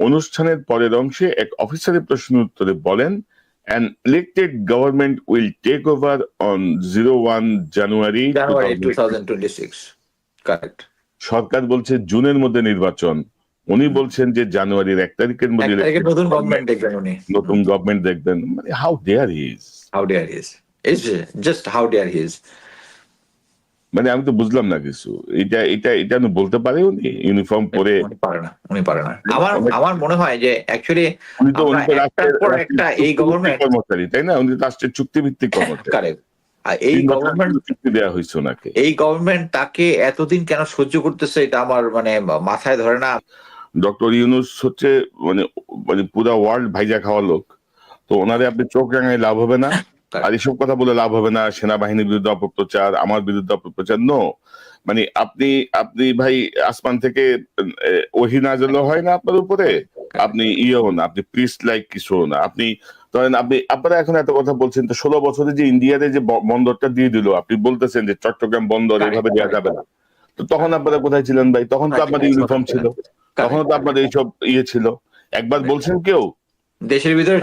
অনুষ্ঠানের পরের অংশে এক অফিসারের প্রশ্নের উত্তরে বলেন an elected government will take over on 01 January January two 2000 thousand twenty six correct সরকার বলছে জুনের মধ্যে নির্বাচন। উনি বলছেন যে জানুয়ারির এক তারিখের মধ্যে নতুন গভর্নমেন্ট দেখবেন উনি। নতুন গভর্নমেন্ট দেখবেন। মানে how dare is how dare his is just how dare his মানে আমি তো বুঝলাম না কিছু। এটা এটা এটা আমি বলতে পারে উনি? ইউনিফর্ম পরে পারে না উনি পারে না। আমার আমার মনে হয় যে অ্যাকচুয়ালি উনি তো উনি একটা এই government- কর্মচারী তাই না? উনি রাষ্ট্রের চুক্তিভিত্তিক কর্মচারী। কারেক্ট। এই গভর্নমেন্ট চুক্তি দেওয়া হয়েছে ওনাকে? এই গভর্নমেন্ট তাকে এতদিন কেন সহ্য করতেছে এটা আমার মানে মাথায় ধরে না। ডক্টর ইউনুস হচ্ছে মানে মানে পুরো ওয়ার্ল্ড ভাইজা খাওয়া লোক। তো ওনারে আপনি চোখ রাঙায় লাভ হবে না। আর এসব কথা বলে লাভ হবে না সেনাবাহিনীর বিরুদ্ধে অপপ্রচার আমার বিরুদ্ধে অপপ্রচার নো মানে আপনি আপনি ভাই আসমান থেকে ওহি নাজল হয় না আপনার উপরে। আপনি ইয়েও না আপনি পিস লাইক কিছু না। আপনি ধরেন আপনি আপনারা এখন এত কথা বলছেন তো ষোলো বছরে যে ইন্ডিয়াতে যে বন্দরটা দিয়ে দিল আপনি বলতেছেন যে চট্টগ্রাম বন্দর এভাবে দেওয়া যাবে না। তো তখন আপনারা কোথায় ছিলেন ভাই? তখন তো আপনাদের ইউনিফর্ম ছিল। তখন তো আপনাদের এইসব ইয়ে ছিল। একবার বলছেন কেউ? দেশের ভিতরে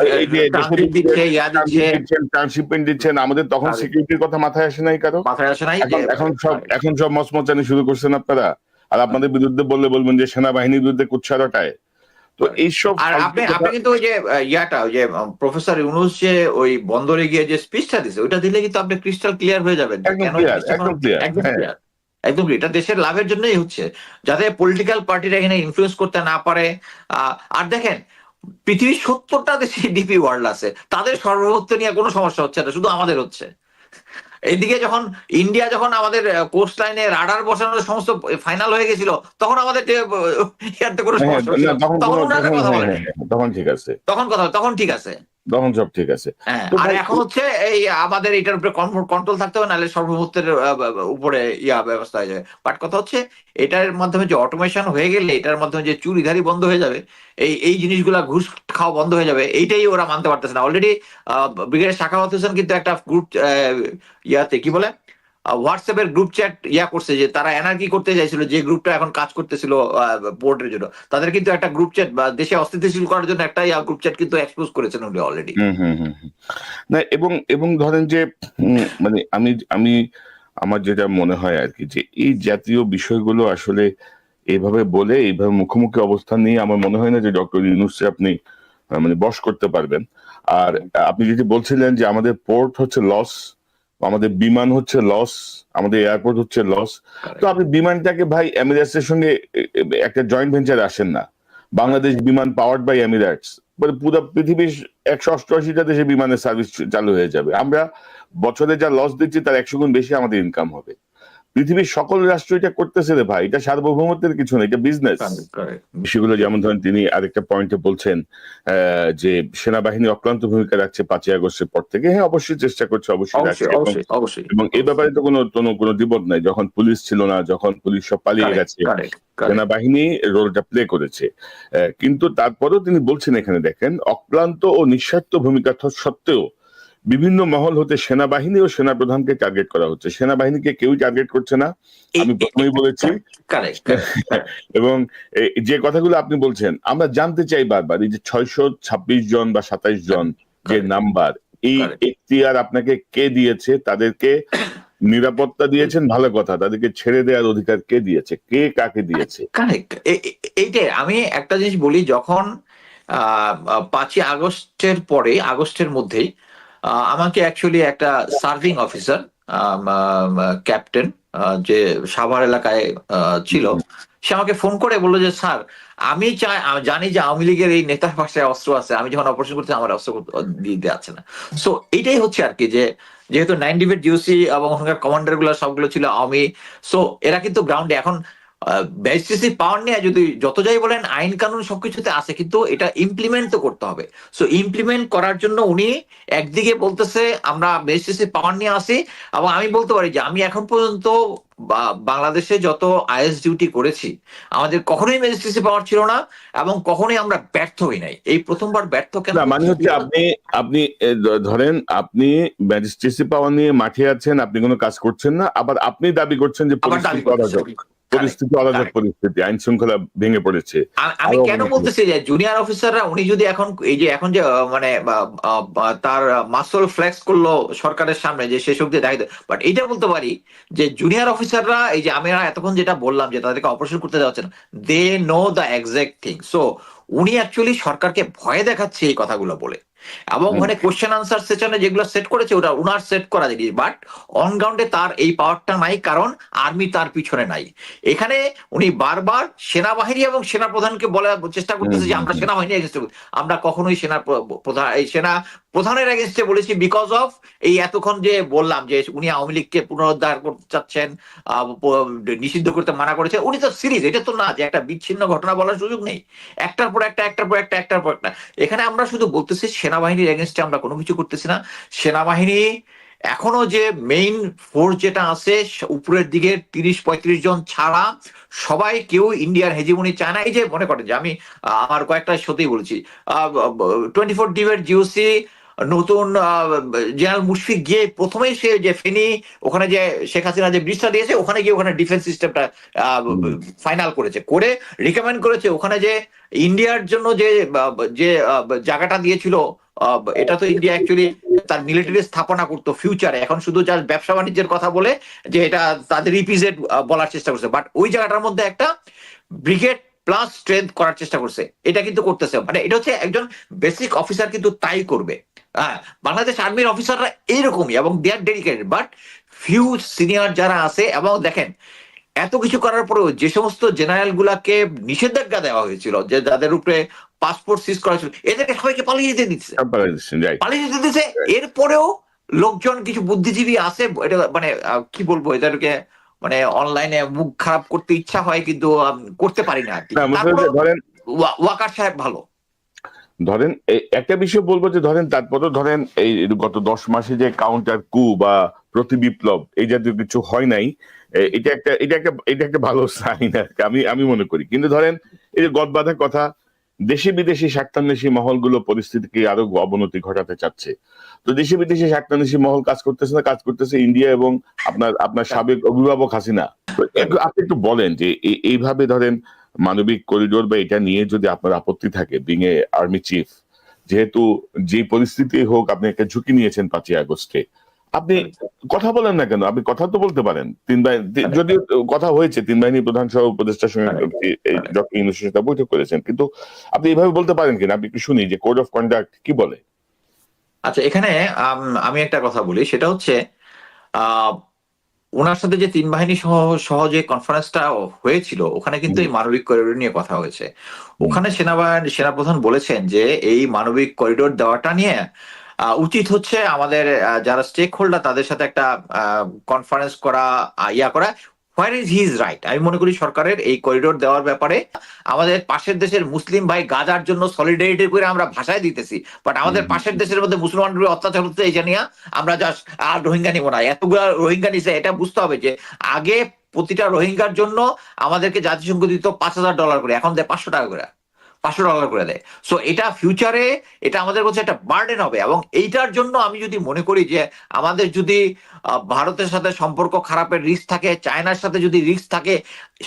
দিচ্ছেন ট্রান্সশিপমেন্ট দিচ্ছেন আমাদের তখন সিকিউরিটির কথা মাথায় আসে নাই কারও? মাথায় আসে নাই? এখন সব এখন সব মচমচানি শুরু করছেন আপনারা। আর আপনাদের বিরুদ্ধে বললে বলবেন যে সেনাবাহিনীর বিরুদ্ধে কুৎসা রটায়। তো এইসব আর আপনি আপনি কিন্তু ওই যে ইয়াটা ওই যে প্রফেসর ইউনুস যে ওই বন্দরে গিয়ে যে স্পিচটা দিছে ওইটা দিলে কিন্তু আপনি ক্রিস্টাল ক্লিয়ার হয়ে যাবেন একদম টা একদম হ্যাঁ। এটা দেশের লাভের জন্যই হচ্ছে। যাতে পলিটিক্যাল পার্টিরা এখানে ইনফ্লুয়েন্স করতে না পারে। আর দেখেন পৃথিবীর সত্তরটা দেশে ডিপি ওয়ার্ল্ড আছে। তাদের সর্বভৌমত্ব নিয়ে কোনো সমস্যা হচ্ছে না শুধু আমাদের হচ্ছে। এদিকে যখন ইন্ডিয়া যখন আমাদের কোস্ট লাইনে রাডার বসানোর সমস্ত ফাইনাল হয়ে গেছিল তখন আমাদের কোনো হ্যাঁ, সমস্যা। তখন কথা হ্যাঁ, হ্যাঁ, হ্যাঁ, তখন ঠিক আছে। তখন কথা তখন ঠিক আছে। তখন সব ঠিক আছে। হ্যাঁ আর এখন হচ্ছে এই আমাদের এটার উপরে কন্ট্রোল থাকতে হবে নাহলে সর্বভূতের উপরে ইয়া ব্যবস্থা হয়ে যাবে। বাট কথা হচ্ছে এটার মাধ্যমে যে অটোমেশন হয়ে গেলে এটার মাধ্যমে যে চুরিধারি বন্ধ হয়ে যাবে এই এই জিনিসগুলা ঘুষ খাওয়া বন্ধ হয়ে যাবে এইটাই ওরা মানতে পারতেছে না। অলরেডি ব্রিগেডের শাখা হতেছেন কিন্তু একটা গ্রুপ ইয়াতে কি বলে? হোয়াটসঅ্যাপের গ্রুপ চ্যাট ইয়া করছে যে তারা এনার্কি করতে চাইছিল, যে গ্রুপটা এখন কাজ করতেছিল পোর্টের জন্য। তাদের কিন্তু একটা গ্রুপ চ্যাট বা দেশে অস্থিতিশীল করার জন্য একটা গ্রুপ চ্যাট কিন্তু এক্সপোজ করেছেন উনি অলরেডি। না, এবং এবং ধরেন যে মানে আমি আমি, আমার যেটা মনে হয় আর কি, যে এই জাতীয় বিষয়গুলো আসলে এইভাবে বলে, এইভাবে মুখোমুখি অবস্থান নিয়ে আমার মনে হয় না যে ডক্টর ইউনুসে আপনি মানে বশ করতে পারবেন। আর আপনি যেটি বলছিলেন যে আমাদের পোর্ট হচ্ছে লস আমাদের বিমান হচ্ছে লস আমাদের এয়ারপোর্ট হচ্ছে লস তো আপনি বিমানটাকে ভাই এমিরেটস এর সঙ্গে একটা জয়েন্ট ভেঞ্চার আসেন না। বাংলাদেশ বিমান পাওয়ার্ড বাই এমিরেটস মানে পুরো পৃথিবীর একশো অষ্টআশিটা দেশে বিমানের সার্ভিস চালু হয়ে যাবে। আমরা বছরে যা লস দিচ্ছি তার একশো গুণ বেশি আমাদের ইনকাম হবে। পৃথিবীর সকল রাষ্ট্র এটা করতেছে রে ভাই এটা সার্বভৌমত্বের কিছু না এটা বিজনেস বিষয়গুলো যেমন ধরেন তিনি আরেকটা পয়েন্টে বলছেন যে সেনাবাহিনী অক্লান্ত ভূমিকা রাখছে পাঁচই আগস্টের পর থেকে। হ্যাঁ অবশ্যই চেষ্টা করছে অবশ্যই এবং- অবশ্যই অবশ্যই। এবং এই ব্যাপারে তো কোনো কোনো দ্বিমত নাই। যখন পুলিশ ছিল না যখন পুলিশ সব পালিয়ে গেছে. সেনাবাহিনী রোলটা প্লে করেছে। কিন্তু তারপরেও তিনি বলছেন এখানে দেখেন অক্লান্ত ও নিঃস্বার্থ ভূমিকা সত্ত্বেও বিভিন্ন মহল হতে সেনাবাহিনী ও সেনাপ্রধানকে টার্গেট করা হচ্ছে। সেনাবাহিনীকে কেউ টার্গেট করছে না আমি প্রথমেই বলেছি. এবং যে কথাগুলো আপনি বলছেন আমরা জানতে চাই বারবার এই যে ছয়শো ছাব্বিশ জন বা সাতাইশ জন যে নাম্বার এই. এখতিয়ার আপনাকে কে দিয়েছে? তাদেরকে নিরাপত্তা দিয়েছেন? ভালো কথা তাদেরকে ছেড়ে দেওয়ার অধিকার কে দিয়েছে? কে কাকে দিয়েছে? এইটাই আমি একটা জিনিস বলি যখন আহ, পাঁচই আগস্টের পরে আগস্টের মধ্যেই আমাকে অ্যাকচুয়ালি একটা সার্ভিং অফিসার ক্যাপ্টেন যে সাভার এলাকায় ছিল সে আমাকে ফোন করে বলল যে স্যার আমি চাই জানি যে আওয়ামী লীগের এই নেতার পাশে অস্ত্র আছে আমি যখন অপারেশন করতে আমার অস্ত্র দিয়ে যাচ্ছে না। সো এইটাই হচ্ছে আর কি যে যেহেতু নাইন ডিভিট জিওসি এবং ওখানকার কমান্ডারগুলো সবগুলো ছিল আওয়ামী সো এরা কিন্তু গ্রাউন্ডে এখন ব্যাজিস্ট্রেসি পাওয়ার নিয়ে যদি যত যাই বলেন আইন কানুন সবকিছুতে আছে কিন্তু এটা ইমপ্লিমেন্ট তো করতে হবে। সো ইমপ্লিমেন্ট করার জন্য উনি একদিকে বলতেছে আমরা ব্যাজিস্ট্রেসি পাওয়ার নিয়ে আসি এবং আমি বলতে পারি যে আমি এখন পর্যন্ত বাংলাদেশে যত আইএস ডিউটি করেছি আমাদের কখনোই ম্যাজিস্ট্রেসি পাওয়ার ছিল না এবং কখনোই আমরা ব্যর্থ হই নাই। এই প্রথমবার ব্যর্থ কেন মানে হচ্ছে আপনি আপনি ধরেন আপনি ম্যাজিস্ট্রেসি পাওয়ার নিয়ে মাঠে আছেন আপনি কোনো কাজ করছেন না আবার আপনি দাবি করছেন যে আবার দাবি করা পরিস্থিতি অরাজক পরিস্থিতি আইন শৃঙ্খলা ভেঙে পড়েছে। আমি কেন বলতেছি যে জুনিয়র অফিসাররা উনি যদি এখন এই যে এখন যে মানে তার মাসল ফ্লেক্স করল সরকারের সামনে যে শেষ অব্দি দেখাইতে বাট এইটা বলতে পারি যে জুনিয়র অফিসাররা এই যে আমি এতক্ষণ যেটা বললাম যে তাদেরকে অপারেশন করতে দেওয়া হচ্ছে না they know the exact thing so উনি অ্যাকচুয়ালি সরকারকে ভয় দেখাচ্ছে এই কথাগুলো বলে। এবং। ওখানে কোশ্চেন আনসার সেশনে যেগুলো সেট করেছে ওটা ওনার সেট করা জিনিস বাট অন গ্রাউন্ডে তার এই পাওয়ারটা নাই কারণ আর্মি তার পিছনে নাই। এখানে উনি বারবার সেনাবাহিনী এবং সেনা প্রধানকে বলার চেষ্টা করতেছে যে আমরা সেনাবাহিনী আমরা কখনোই সেনা প্রধান এই সেনা প্রধানের এগেনস্টে বলেছি বিকজ অফ এই এতক্ষণ যে বললাম যে উনি আওয়ামী লীগকে পুনরুদ্ধার করতে চাচ্ছেন নিষিদ্ধ করতে মানা করেছে, উনি তো সিরিজ, এটা তো না যে একটা বিচ্ছিন্ন ঘটনা বলার সুযোগ নেই। একটার পর একটা, একটার পর একটা, একটার পর একটা। এখানে আমরা শুধু বলতেছি সেনাবাহিনীর এগেনস্টে আমরা কোনো কিছু করতেছি না। সেনাবাহিনী এখনও যে মেইন ফোর্স যেটা আছে উপরের দিকে তিরিশ, পঁয়ত্রিশ জন ছাড়া সবাই কেউ ইন্ডিয়ার হেজিমনি চায় না। এই যে মনে করেন যে আমি আমার কয়েকটা সত্যি বলছি। টোয়েন্টি ফোর ডিবের জিওসি নতুন জেনারেল মুশফিক গিয়ে প্রথমেই সে যে ফেনি, ওখানে যে শেখ হাসিনা যে ব্রিজটা দিয়েছে, ওখানে গিয়ে ওখানে ডিফেন্স সিস্টেমটা ফাইনাল করেছে, করে রিকমেন্ড করেছে ওখানে যে ইন্ডিয়ার জন্য যে যে জায়গাটা দিয়েছিল এটা তো ইন্ডিয়া অ্যাকচুয়ালি তার মিলিটারি স্থাপনা করতো ফিউচারে এখন শুধু যার ব্যবসা বাণিজ্যের কথা বলে যে এটা তাদের রিপিজেট বলার চেষ্টা করছে। বাট ওই জায়গাটার মধ্যে একটা ব্রিগেড প্লাস স্ট্রেংথ করার চেষ্টা করছে। এটা কিন্তু করতেছে। মানে এটা হচ্ছে একজন বেসিক অফিসার কিন্তু তাই করবে। হ্যাঁ বাংলাদেশ আর্মির অফিসাররা এইরকমই এবং they are dedicated but few senior যারা আছে এবং দেখেন এত কিছু করার পরেও যে সমস্ত জেনারেল গুলাকে নিষেধাজ্ঞা দেওয়া হয়েছিল যে যাদের উপরে পাসপোর্ট সিজ করা ছিল এদেরকে সবাইকে পালিয়ে যেতে দিচ্ছে. পালিয়ে যেতে দিচ্ছে। এরপরেও লোকজন কিছু বুদ্ধিজীবী আছে এটা মানে কি বলব এদেরকে মানে অনলাইনে মুখ খারাপ করতে ইচ্ছা হয় কিন্তু করতে পারি না ধরেন ওয়াকার সাহেব ভালো। ধরেন একটা বিষয় বলব যে ধরেন তারপরে ধরেন এই গত দশ মাসে যে কাউন্টার কু বা প্রতি বিপ্লব এই জাতীয় কিছু হয় নাই এটা একটা এটা একটা এটা একটা ভালো সাইন আর আমি আমি মনে করি। কিন্তু ধরেন এই যে গদ বাঁধা কথা দেশি বিদেশি স্বার্থান্বেষী মহলগুলো পরিস্থিতিকে আরও অবনতি ঘটাতে চাচ্ছে। তো দেশি বিদেশি স্বার্থান্বেষী মহল কাজ করতেছে না, কাজ করতেছে ইন্ডিয়া এবং আপনার আপনার সাবেক অভিভাবক হাসিনা। আপনি একটু বলেন যে এইভাবে ধরেন মানবিক করিডোর বা এটা নিয়ে যদি আপনার আপত্তি থাকে বিং এ আর্মি চিফ যেহেতু যে পরিস্থিতি হোক, আপনি একটা ঝুঁকি নিয়েছেন পাঁচই আগস্টে। আপনি কথা বলেন না কেন? আপনি কথা তো বলতে পারেন। তিন বাহিনী যদিও কথা হয়েছে তিন বাহিনী প্রধান সহ উপদেষ্টার সঙ্গে ডক্টর ইউনুসের সাথে বৈঠক করেছেন। কিন্তু আপনি এইভাবে বলতে পারেন কিনা? আপনি একটু শুনি যে কোড অফ কন্ডাক্ট কি বলে? আচ্ছা এখানে আমি একটা কথা বলি। সেটা হচ্ছে আহ ওনার সাথে যে তিন বাহিনী সহ সহ যে কনফারেন্সটা হয়েছিল ওখানে কিন্তু এই মানবিক করিডোর নিয়ে কথা হয়েছে। ওখানে সেনাবাহিনী সেনাপ্রধান বলেছেন যে এই মানবিক করিডোর দেওয়াটা নিয়ে উচিত হচ্ছে আমাদের যারা স্টেক হোল্ডার তাদের সাথে একটা কনফারেন্স করা আহ, ইয়া করা। হোয়ার ইজ হিজ রাইট আমি মনে করি সরকারের এই করিডোর দেওয়ার ব্যাপারে আমাদের পাশের দেশের মুসলিম ভাই গাজার জন্য সলিডারিটি করে আমরা ভাষায় দিতেছি। বাট আমাদের পাশের দেশের মধ্যে মুসলমান অত্যাচার হচ্ছে নিয়ে আমরা জাস্ট আর রোহিঙ্গা নিব না। এতগুলা রোহিঙ্গা নিছে এটা বুঝতে হবে যে আগে প্রতিটা রোহিঙ্গার জন্য আমাদেরকে জাতিসংঘ দিত পাঁচ হাজার ডলার করে এখন দেয় পাঁচশো টাকা করে। পাঁচশো ডলার করে দেয়। সো এটা ফিউচারে এটা আমাদের কাছে একটা বার্ডেন হবে এবং এইটার জন্য আমি যদি মনে করি যে আমাদের যদি ভারতের সাথে সম্পর্ক খারাপের রিস্ক থাকে চায়নার সাথে যদি রিস্ক থাকে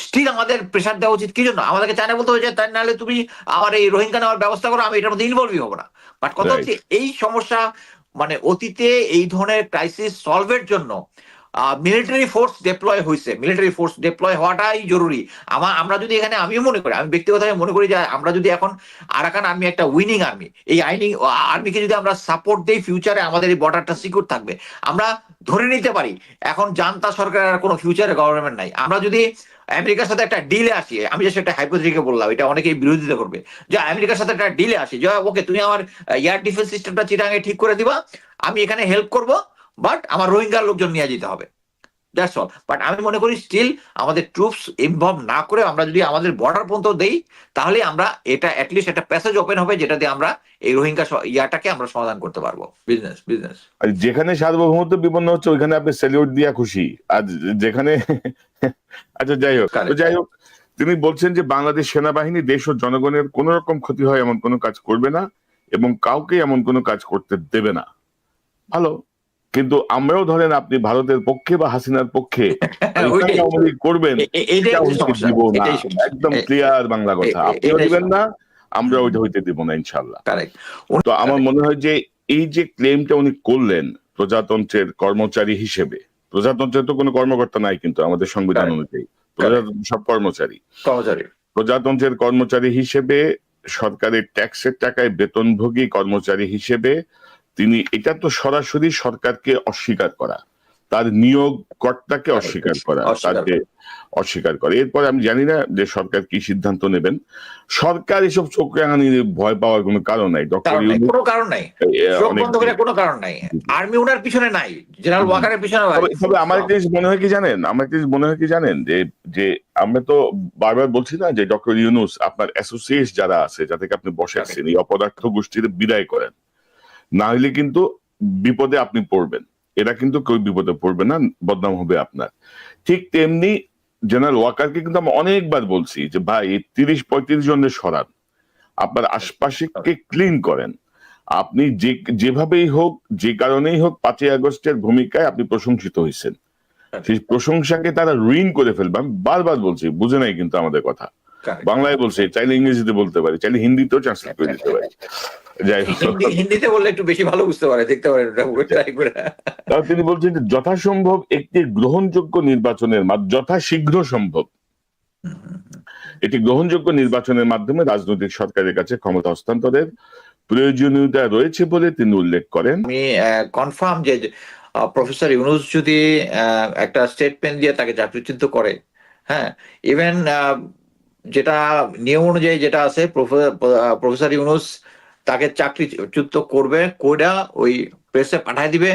স্টিল আমাদের প্রেশার দেওয়া উচিত। কি জন্য? আমাদেরকে চায়না বলতে হবে যে তাই নাহলে তুমি আমার এই রোহিঙ্গা নেওয়ার ব্যবস্থা করো আমি এটার মধ্যে ইনভলভই হব না। বাট কথা হচ্ছে এই সমস্যা মানে অতীতে এই ধরনের ক্রাইসিস সলভের জন্য মিলিটারি ফোর্স ডেপ্লয় হয়েছে মিলিটারি ফোর্স ডেপ্লয় হওয়াটাই জরুরি। আমার আমরা যদি এখানে, আমিও মনে করি, আমি ব্যক্তিগতভাবে মনে করি যে আমরা যদি এখন আরাকান আর্মি একটা উইনিং আর্মি এই আইনি আর্মিকে যদি আমরা সাপোর্ট দিই ফিউচারে আমাদের এই বর্ডারটা সিকিউর থাকবে। আমরা ধরে নিতে পারি, এখন জানতা সরকারের কোনো ফিউচারে গভর্নমেন্ট নাই। আমরা যদি আমেরিকার সাথে একটা ডিলে আসি, আমি যে সেটা হাইপোথেটিকে বললাম, এটা অনেকেই বিরোধিতা করবে। যে আমেরিকার সাথে একটা ডিলে আসি, যে, ওকে, তুমি আমার এয়ার ডিফেন্স সিস্টেমটা চিটাঙে ঠিক করে দিবা, আমি এখানে হেল্প করব বাট আমার রোহিঙ্গার লোকজন নিয়ে যেতে হবে। দ্যাটস অল বাট আমি মনে করি স্টিল আমাদের ট্রুপস ইনভলভ না করে আমরা যদি আমাদের বর্ডার পর্যন্ত দেই তাহলে আমরা এটা অ্যাটলিস্ট একটা প্যাসেজ ওপেন হবে যেটা দিয়ে আমরা এই রোহিঙ্গা ইয়াটাকে আমরা সমাধান করতে পারব। বিজনেস বিজনেস আর যেখানে সার্বভৌমত্ব বিপন্ন হচ্ছে ওইখানে আপনি স্যালিউট দিয়া খুশি। আর যেখানে আচ্ছা যাই হোক। যাই হোক তিনি বলছেন যে বাংলাদেশ সেনাবাহিনী দেশ ও জনগণের কোন রকম ক্ষতি হয় এমন কোনো কাজ করবে না এবং কাউকে এমন কোনো কাজ করতে দেবে না। ভালো। কিন্তু আমরাও ধরেন আপনি ভারতের পক্ষে বা হাসিনার পক্ষে লীগ করবেন একদম ক্লিয়ার বাংলা কথা। আপনিও দিবেন না আমরা ওইটা হইতে দিব না ইনশাল্লাহ তো আমার মনে হয় যে এই যে ক্লেমটা উনি করলেন প্রজাতন্ত্রের কর্মচারী হিসেবে প্রজাতন্ত্রের তো কোনো কর্মকর্তা নাই কিন্তু আমাদের সংবিধান অনুযায়ী। প্রজাতন্ত্র সব কর্মচারী। কর্মচারী। প্রজাতন্ত্রের কর্মচারী হিসেবে সরকারের ট্যাক্সের টাকায় বেতনভোগী কর্মচারী হিসেবে তিনি এটা তো সরাসরি সরকারকে অস্বীকার করা। তার নিয়োগ কর্তাকে অস্বীকার করা তাকে অস্বীকার করে। এরপরে আমি জানি না যে সরকার কি সিদ্ধান্ত নেবেন। সরকার এসব চোখ রাঙানি ভয় পাওয়ার কোনো কারণ নাই। ডক্টর কোনো কারণ নাই। চোখ বন্ধ করে কোনো কারণ নাই। আর্মি ওনার পিছনে নাই জেনারেল ওয়াকারের পিছনে তবে আমার একটা জিনিস মনে হয় কি জানেন? আমার একটা জিনিস মনে হয় কি জানেন? যে যে আমরা তো বারবার বলছি না যে ডক্টর ইউনুস আপনার অ্যাসোসিয়েট যারা আছে যাদেরকে আপনি বসে আছেন এই অপদার্থ গোষ্ঠীতে বিদায় করেন। না হলে কিন্তু বিপদে আপনি পড়বেন। এরা কিন্তু কেউ বিপদে পড়বে না বদনাম হবে আপনার। ঠিক তেমনি জেনারেল ওয়াকারকে কিন্তু আমি অনেকবার বলছি যে ভাই তিরিশ পঁয়ত্রিশ জনের সরান। আপনার আশপাশে কে ক্লিন করেন। আপনি যে যেভাবেই হোক যে কারণেই হোক পাঁচই আগস্টের ভূমিকায় আপনি প্রশংসিত হয়েছেন সেই প্রশংসাকে তারা ঋণ করে ফেলবে। আমি বারবার বলছি বুঝে নাই কিন্তু আমাদের কথা। বাংলায় বলছে চাইলে ইংরেজিতে বলতে পারি চাইলে হিন্দিতেও ট্রান্সলেট করে দিতে পারি। যাই হোক। হিন্দিতে বললে একটু বেশি ভালো বুঝতে পারে দেখতে ট্রাই তিনি বলছেন যে যথাসম্ভব একটি গ্রহণযোগ্য নির্বাচনের যথাশীঘ্র সম্ভব। একটি গ্রহণযোগ্য নির্বাচনের মাধ্যমে রাজনৈতিক সরকারের কাছে ক্ষমতা হস্তান্তরের প্রয়োজনীয়তা রয়েছে বলে তিনি উল্লেখ করেন। আমি কনফার্ম যে প্রফেসর ইউনুস যদি একটা স্টেটমেন্ট দিয়ে তাকে চাকরিচ্যুত করে হ্যাঁ ইভেন যেটা নিয়ম অনুযায়ী যেটা আছে প্রফেসর ইউনুস তাকে চাকরিচ্যুত করবে কোডা ওই প্রেসে পাঠায় দিবে।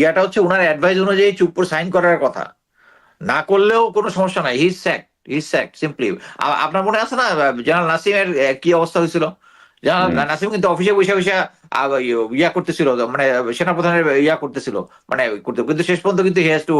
ইয়াটা হচ্ছে ওনার অ্যাডভাইস অনুযায়ী চুপ করে সাইন করার কথা। না করলেও কোনো সমস্যা নাই। His sack his sack simply আপনার মনে আছে না জেনারেল নাসিমের কি অবস্থা হয়েছিল? জেনারেল নাসিম কিন্তু অফিসে বসে বসে ইয়া করতেছিল মানে সেনাপ্রধানের ইয়া করতেছিল। মানে করতে কিন্তু শেষ পর্যন্ত কিন্তু হি হ্যাজ টু